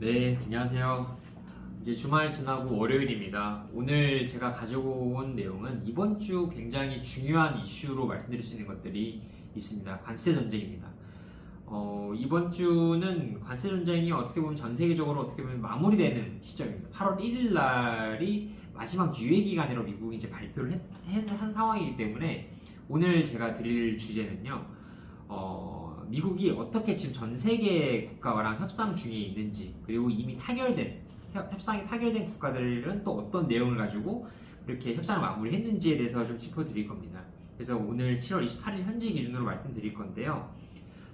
네, 안녕하세요. 이제 주말 지나고 월요일입니다. 오늘 제가 가지고 온 내용은 이번 주 굉장히 중요한 이슈로 말씀드릴 수 있는 것들이 있습니다. 관세 전쟁입니다. 어, 이번 주는 관세 전쟁이 어떻게 보면 전 세계적으로 어떻게 보면 마무리되는 시점입니다. 8월 1일 날이 마지막 유예 기간으로 미국이 이제 발표를 했- 했- 한 상황이기 때문에 오늘 제가 드릴 주제는요. 어, 미국이 어떻게 지금 전 세계 국가랑 협상 중에 있는지 그리고 이미 타결된 협, 협상이 타결된 국가들은 또 어떤 내용을 가지고 이렇게 협상을 마무리했는지에 대해서 좀 짚어드릴 겁니다. 그래서 오늘 7월 28일 현재 기준으로 말씀드릴 건데요.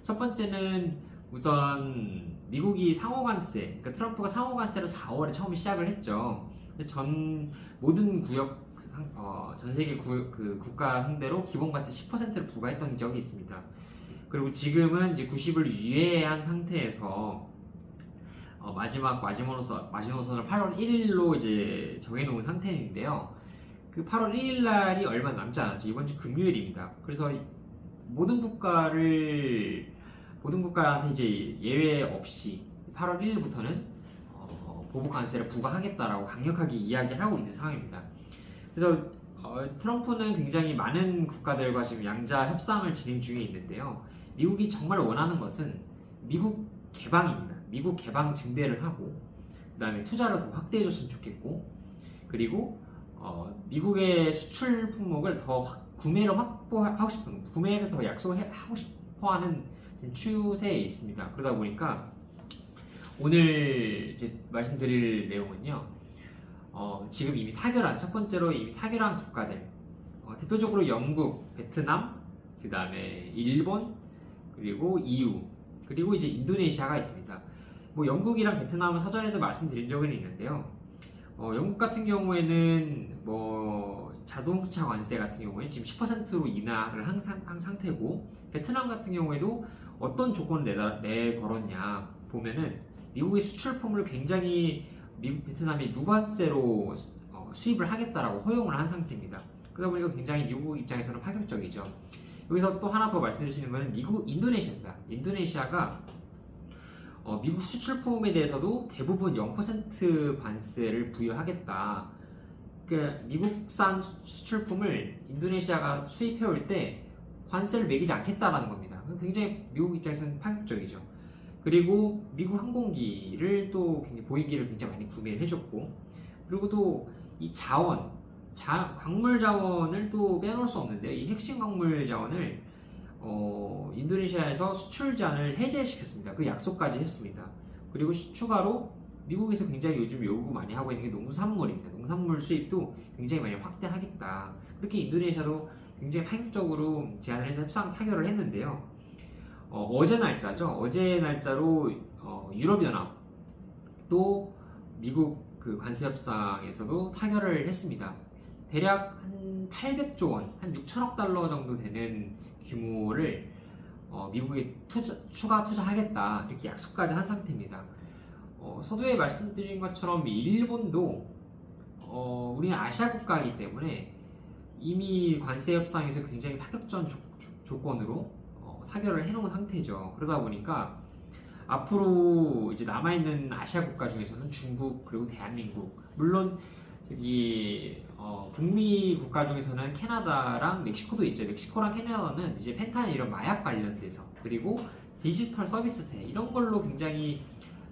첫 번째는 우선 미국이 상호관세, 그러니까 트럼프가 상호관세를 4월에 처음 시작을 했죠. 전 모든 구역 상- 어, 전 세계 구, 그 국가 상대로 기본관세 10%를 부과했던 적이 있습니다. 그리고 지금은 이제 90을 유예한 상태에서 어, 마지막 마지노선 마지노선을 8월 1일로 이제 정해놓은 상태인데요. 그 8월 1일 날이 얼마 남지 않았죠. 이번 주 금요일입니다. 그래서 모든 국가를 모든 국가한테 이제 예외 없이 8월 1일부터는 어, 보복 관세를 부과하겠다라고 강력하게 이야기를 하고 있는 상황입니다. 그래서 어, 트럼프는 굉장히 많은 국가들과 지금 양자 협상을 진행 중에 있는데요. 미국이 정말 원하는 것은 미국 개방입니다. 미국 개방 증대를 하고 그다음에 투자를 더 확대해 줬으면 좋겠고 그리고 어, 미국의 수출 품목을 더 확- 구매를 확보하고 싶은 구매를 더 약속하고 싶어하는 추세에 있습니다. 그러다 보니까 오늘 이제 말씀드릴 내용은요. 어, 지금 이미 타결한 첫 번째로 이미 타결한 국가들 어, 대표적으로 영국, 베트남, 그 다음에 일본 그리고 EU 그리고 이제 인도네시아가 있습니다. 뭐 영국이랑 베트남은 사전에도 말씀드린 적은 있는데요. 어, 영국 같은 경우에는 뭐 자동차 관세 같은 경우에 지금 10%로 인하를 한, 상, 한 상태고 베트남 같은 경우에도 어떤 조건을 내다, 내 걸었냐 보면은 미국의 수출품을 굉장히 미국 베트남이 무관세로 수- 어, 수입을 하겠다라고 허용을 한 상태입니다. 그러다 보니까 굉장히 미국 입장에서는 파격적이죠. 여기서 또 하나 더수 있는 것은 미국 인도네시아입니다. 인도네시아가 어, 미국 수출 품에 대해서도 대부분 0% 관세를 부여하겠다. 그 미국산 수- 수출품을 인도네시아가 수입해 올 때 관세를 매기지 않겠다라는 겁니다. 굉장히 미국 입장에서는 파격적이죠. 그리고 미국 항공기를 또 굉장히 보이기를 굉장히 많이 구매를 해줬고 그리고 또 이 자원, 자, 광물 자원을 또 빼놓을 수 없는데 이 핵심 광물 자원을 어, 인도네시아에서 수출 제한을 해제시켰습니다. 그 약속까지 했습니다. 그리고 시- 추가로 미국에서 굉장히 요즘 요구 많이 하고 있는 게 농산물입니다. 농산물 수입도 굉장히 많이 확대하겠다. 그렇게 인도네시아도 굉장히 파격적으로 제안을 해서 협상 타결을 했는데요. 어, 제 날짜죠. 어제 날짜로 어, 유럽연합도 미국 그 관세 협상에서도 타결을 했습니다. 대략 한 800조 원, 한 6천억 달러 정도 되는 규모를 어, 미국에 투자, 추가 투자하겠다 이렇게 약속까지 한 상태입니다. 어, 서두에 말씀드린 것처럼 이 일본도 어, 우리는 아시아 국가이기 때문에 이미 관세 협상에서 굉장히 파격전 조, 건으로 타결을 해놓은 상태죠. 그러다 보니까 앞으로 이제 남아있는 아시아 국가 중에서는 중국 그리고 대한민국 물론 저기 어, 북미 국가 중에서는 캐나다랑 멕시코도 있죠. 멕시코랑 캐나다는 이제 펜타닐 이런 마약 관련돼서 그리고 디지털 서비스세 이런 걸로 굉장히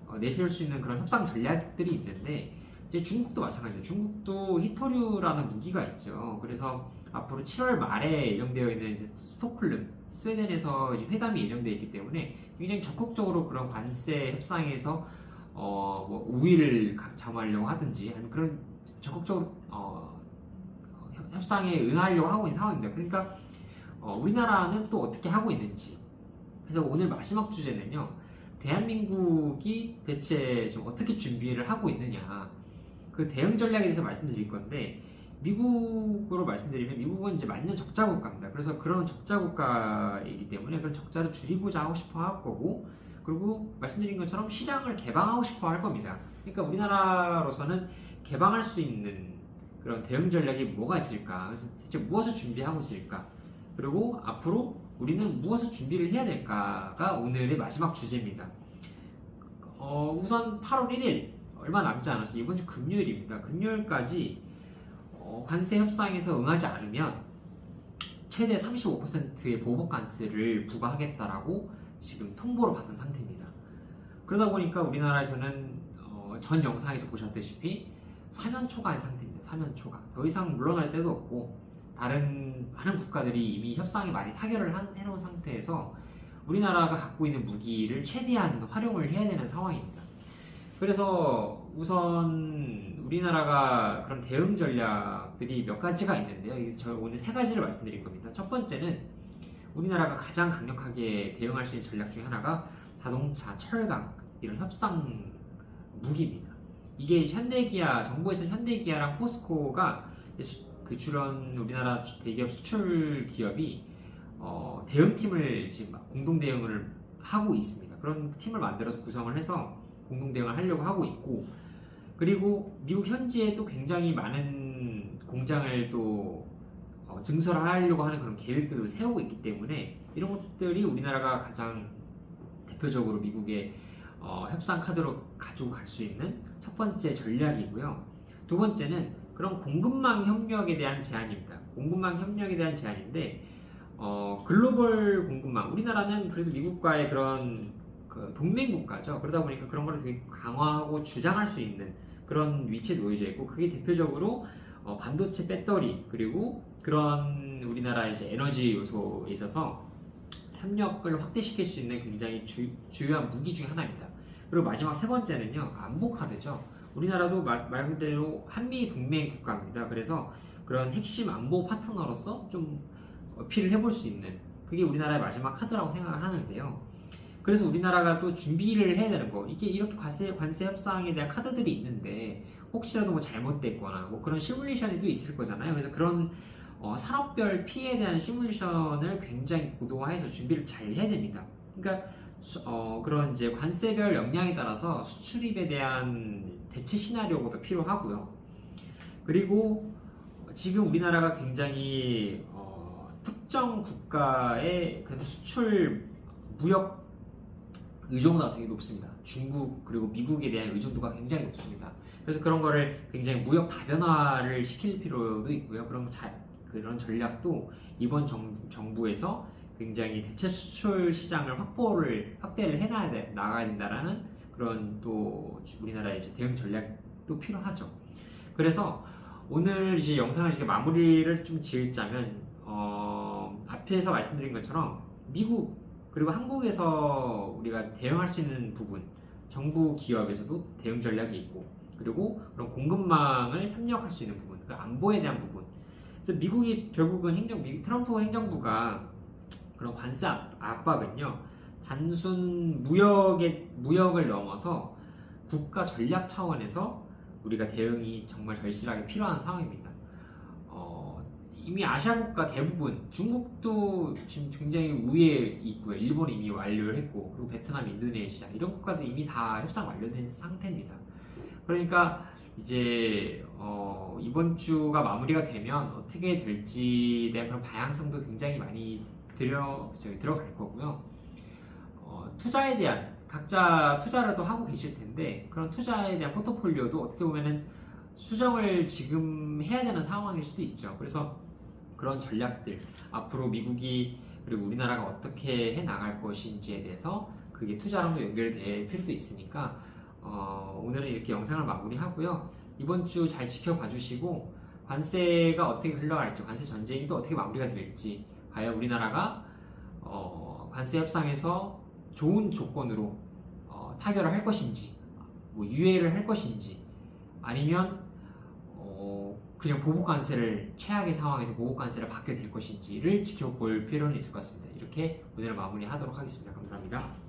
어, 내세울 수 있는 그런 협상 전략들이 있는데 이제 중국도 마찬가지죠. 중국도 히토류라는 무기가 있죠. 그래서 앞으로 7월 말에 예정되어 있는 이제 스톡홀름 스웨덴에서 이제 회담이 예정되어 있기 때문에 굉장히 적극적으로 그런 관세 협상에서 어, 뭐 우위를 가- 점하려고 하든지 아니면 그런 적극적으로 어, 협- 협상에 응하려고 하고 있는 상황입니다. 그러니까 어, 우리나라는 또 어떻게 하고 있는지 그래서 오늘 마지막 주제는요. 대한민국이 대체 지금 어떻게 준비를 하고 있느냐 그 대응 전략에 대해서 말씀드릴 건데 미국으로 말씀드리면 미국은 이제 만년 적자 국가입니다. 그래서 그런 적자 국가이기 때문에 그런 적자를 줄이고자 하고 싶어 할 거고 그리고 말씀드린 것처럼 시장을 개방하고 싶어 할 겁니다. 그러니까 우리나라로서는 개방할 수 있는 그런 대응 전략이 뭐가 있을까? 그래서 대체 무엇을 준비하고 있을까? 그리고 앞으로 우리는 무엇을 준비를 해야 될까가 오늘의 마지막 주제입니다. 어, 우선 8월 1일 얼마 남지 않았죠. 이번 주 금요일입니다. 금요일까지 어, 관세 협상에서 응하지 않으면 최대 35%의 보복 관세를 부과하겠다라고 지금 통보를 받은 상태입니다. 그러다 보니까 우리나라에서는 어, 전 영상에서 보셨다시피 사면 초과인 상태입니다. 사면 초과. 더 이상 물러날 데도 없고 다른 많은 국가들이 이미 협상에 많이 타결을 한- 해놓은 상태에서 우리나라가 갖고 있는 무기를 최대한 활용을 해야 되는 상황입니다. 그래서 우선 우리나라가 그런 대응 전략들이 몇 가지가 있는데요. 여기서 저 오늘 세 가지를 말씀드릴 겁니다. 첫 번째는 우리나라가 가장 강력하게 대응할 수 있는 전략 중에 하나가 자동차, 철강 이런 협상 무기입니다. 이게 현대기아 정부에서 현대기아랑 포스코가 수- 그 주런 우리나라 대기업 수출 기업이 어, 대응팀을 지금 공동 대응을 하고 있습니다. 그런 팀을 만들어서 구성을 해서 공동 대응을 하려고 하고 있고 그리고 미국 현지에 또 굉장히 많은 공장을 또 어, 증설하려고 하는 그런 계획들을 세우고 있기 때문에 이런 것들이 우리나라가 가장 대표적으로 미국의 어, 협상 카드로 가지고 갈 수 있는 첫 번째 전략이고요. 두 번째는 그런 공급망 협력에 대한 제안입니다. 공급망 협력에 대한 제안인데 어, 글로벌 공급망 우리나라는 그래도 미국과의 그런 그 동맹 국가죠. 그러다 보니까 그런 거를 되게 강화하고 주장할 수 있는 그런 위치에 놓여져 있고 그게 대표적으로 어, 반도체 배터리 그리고 그런 우리나라의 이제 에너지 요소에 있어서 협력을 확대시킬 수 있는 굉장히 주, 주요한 무기 중에 하나입니다. 그리고 마지막 세 번째는요 안보 카드죠. 우리나라도 말, 말 그대로 한미 동맹 국가입니다. 그래서 그런 핵심 안보 파트너로서 좀 어필을 해볼 수 있는 그게 우리나라의 마지막 카드라고 생각을 하는데요. 그래서 우리나라가 또 준비를 해야 되는 거 이게 이렇게 관세 관세 협상에 대한 카드들이 있는데 혹시라도 뭐 잘못됐거나 뭐 그런 시뮬레이션이 또 있을 거잖아요. 그래서 그런 어, 산업별 피해에 대한 시뮬레이션을 굉장히 고도화해서 준비를 잘 해야 됩니다. 그러니까 수- 어, 그런 이제 관세별 역량에 따라서 수출입에 대한 대체 시나리오가 필요하고요. 그리고 지금 우리나라가 굉장히 어, 특정 국가의 수출 무역 의존도가 되게 높습니다. 중국 그리고 미국에 대한 의존도가 굉장히 높습니다. 그래서 그런 거를 굉장히 무역 다변화를 시킬 필요도 있고요. 그런 자, 그런 전략도 이번 정, 정부에서 굉장히 대체 수출 시장을 확보를 확대를 해놔야 돼, 나가야 된다라는 그런 또 우리나라의 이제 대응 전략도 필요하죠. 그래서 오늘 이제 영상을 이제 마무리를 좀 지을자면 어, 앞에서 말씀드린 것처럼 미국 그리고 한국에서 우리가 대응할 수 있는 부분 정부 기업에서도 대응 전략이 있고 그리고 그런 공급망을 협력할 수 있는 부분 그 안보에 대한 부분 그래서 미국이 결국은 행정 미 트럼프 행정부가 그런 관세 압- 압박은요 단순 무역의 무역을 넘어서 국가 전략 차원에서 우리가 대응이 정말 절실하게 필요한 상황입니다. 어, 이미 아시아 국가 대부분 중국도 지금 굉장히 우위에 있고요. 일본이 이미 완료를 했고 그리고 베트남, 인도네시아 이런 국가도 이미 다 협상 완료된 상태입니다. 그러니까 이제 어, 이번 주가 마무리가 되면 어떻게 될지에 대한 그런 방향성도 굉장히 많이 들여 저기 들어갈 거고요. 어, 투자에 대한 각자 투자를 또 하고 계실 텐데 그런 투자에 대한 포트폴리오도 어떻게 보면은 수정을 지금 해야 되는 상황일 수도 있죠. 그래서 그런 전략들 앞으로 미국이 그리고 우리나라가 어떻게 해 나갈 것인지에 대해서 그게 투자랑도 연결될 필요도 있으니까 어, 오늘은 이렇게 영상을 마무리하고요. 이번 주 잘 지켜봐 주시고 관세가 어떻게 흘러갈지 관세 전쟁이 또 어떻게 마무리가 될지 과연 우리나라가 어, 관세 협상에서 좋은 조건으로 어, 타결을 할 것인지 뭐 유예를 할 것인지 아니면 어, 그냥 보복 관세를 최악의 상황에서 보복 관세를 받게 될 것인지를 지켜볼 필요는 있을 것 같습니다. 이렇게 오늘을 마무리하도록 하겠습니다. 감사합니다.